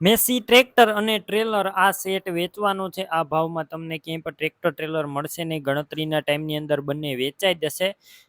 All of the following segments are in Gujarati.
મેસી ટ્રેક્ટર અને ટ્રેલર આ સેટ વેચવાનો છે. આ ભાવમાં તમને ક્યાંય પણ ટ્રેક્ટર ટ્રેલર મળશે નહીં. ગણતરીના ટાઈમની અંદર બંને વેચાઈ જશે.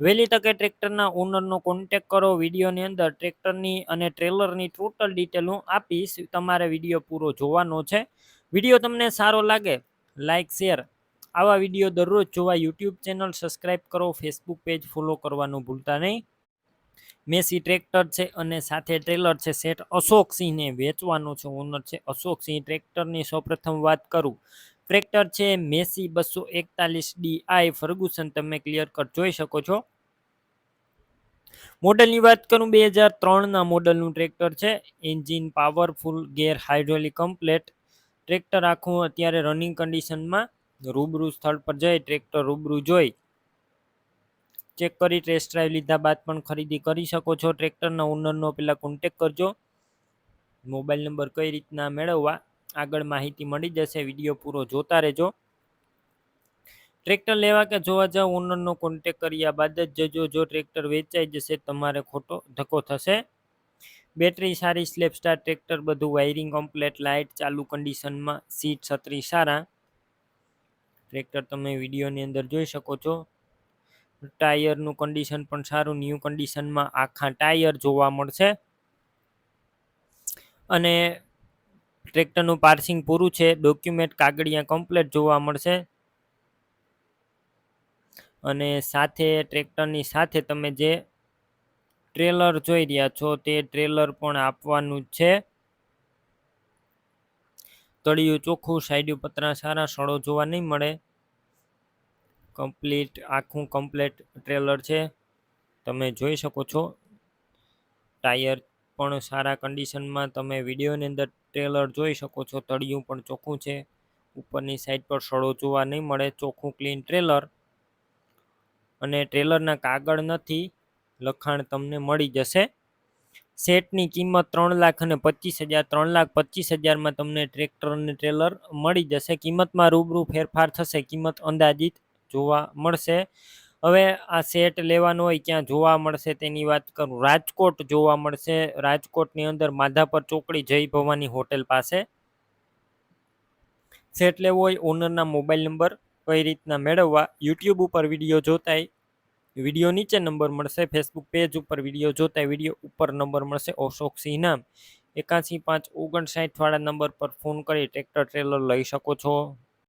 વહેલી તકે ટ્રેક્ટરના ઓનરનો કોન્ટેક કરો. વિડીયોની અંદર ટ્રેક્ટરની અને ટ્રેલરની ટોટલ ડિટેલ હું આપીશ. તમારે વીડિયો પૂરો જોવાનો છે. વીડિયો તમને સારો લાગે લાઇક શેર આવા વીડિયો દરરોજ જોવા યુટ્યુબ ચેનલ સબસ્ક્રાઈબ કરો. ફેસબુક પેજ ફોલો કરવાનું ભૂલતા નહીં. મેસી ટ્રેક્ટર છે અને સાથે ટ્રેલર છે. સેટ અશોકસિંહને વેચવાનું છે ઓનર છે. અશોકસિંહ ટ્રેક્ટરની સૌપ્રથમ વાત કરું. ટ્રેક્ટર છે મેસી બસો એકતાલીસ ડી આઈ. ફર્ગુસન, તમે ક્લિયર કટ જોઈ શકો છો. મોડલની વાત કરું, બે હજાર ત્રણના મોડલનું ટ્રેક્ટર છે. Engine powerful, gear hydraulic, complete. Tractor આખું અત્યારે રનિંગ કન્ડિશનમાં રૂબરૂ સ્થળ પર જઈ ટ્રેક્ટર રૂબરૂ જોઈ. ચેક કરી ટેસ્ટ ડ્રાઈવ લીધા બાદ પણ ખરીદી કરી શકો છો. ટ્રેક્ટરના ઓનરનો પહેલાં કોન્ટેક કરજો. મોબાઈલ નંબર કઈ રીતના મેળવવા, આગળ માહિતી મળી જશે. વીડિયો પૂરો જોતા રહેજો. ટ્રેક્ટર લેવા કે જોવા જાવ ઓનરનો કોન્ટેક કર્યા બાદ જ જજો. જો ટ્રેક્ટર વેચાઈ જશે, તમારે ખોટો ધક્કો થશે. બેટરી સારી સ્લેપ સ્ટાર ટ્રેક્ટર, બધું વાયરિંગ કમ્પ્લેટ લાઇટ ચાલુ કન્ડિશનમાં સીટ છત્રી સારા. ટ્રેક્ટર તમે વિડીયોની અંદર જોઈ શકો છો. ટાયરનું કન્ડિશન પણ સારું ન્યૂ કન્ડિશનમાં આખા ટાયર જોવા મળશે. અને ટ્રેક્ટરનું પાર્સિંગ પૂરું છે ડોક્યુમેન્ટ કાગળિયા કમ્પ્લેટ જોવા મળશે. અને સાથે ટ્રેક્ટરની સાથે તમે જે ટ્રેલર જોઈ રહ્યા છો, તે ટ્રેલર પણ આપવાનું છે. તળિયું ચોખ્ખું, સાઈડ પતરા સારા સળો જોવા નહીં મળે. કમ્પ્લીટ, આખું કમ્પ્લેટ ટ્રેલર છે. તમે જોઈ શકો છો. ટાયર પણ સારા કન્ડિશનમાં તમે વિડીયોની અંદર ટ્રેલર જોઈ શકો છો. તળિયું પણ ચોખ્ખું છે. ઉપરની સાઈડ પર સળો જોવા નહીં મળે. ચોખ્ખું ક્લીન ટ્રેલર. અને ટ્રેલરના કાગળ નથી. લખાણ તમને મળી જશે. સેટની કિંમત ત્રણ લાખ અને પચીસ હજાર. ત્રણ લાખ પચીસ હજારમાં તમને ટ્રેક્ટર અને ટ્રેલર મળી જશે. કિંમતમાં રૂબરૂ ફેરફાર થશે. કિંમત અંદાજિત જોવા મળશે. હવે આ સેટ લેવાનો હોય ક્યાં જોવા મળશે તેની વાત કરું. રાજકોટ જોવા મળશે. રાજકોટની અંદર માધાપર ચોકડી જય ભવાની હોટેલ પાસે. સેટ લેવો હોય ઓનરના મોબાઈલ નંબર કઈ રીતના મેળવવા યુટ્યુબ ઉપર વીડિયો જોતાય વીડિયો નીચે નંબર મળશે ફેસબુક પેજ ઉપર વીડિયો જોતાય વીડિયો ઉપર નંબર મળશે, અશોક સિંહ નામ. એકાસી પાંચ ઓગણસાઠવાળા નંબર પર ફોન કરી ટ્રેક્ટર ટ્રેલર લઈ શકો છો.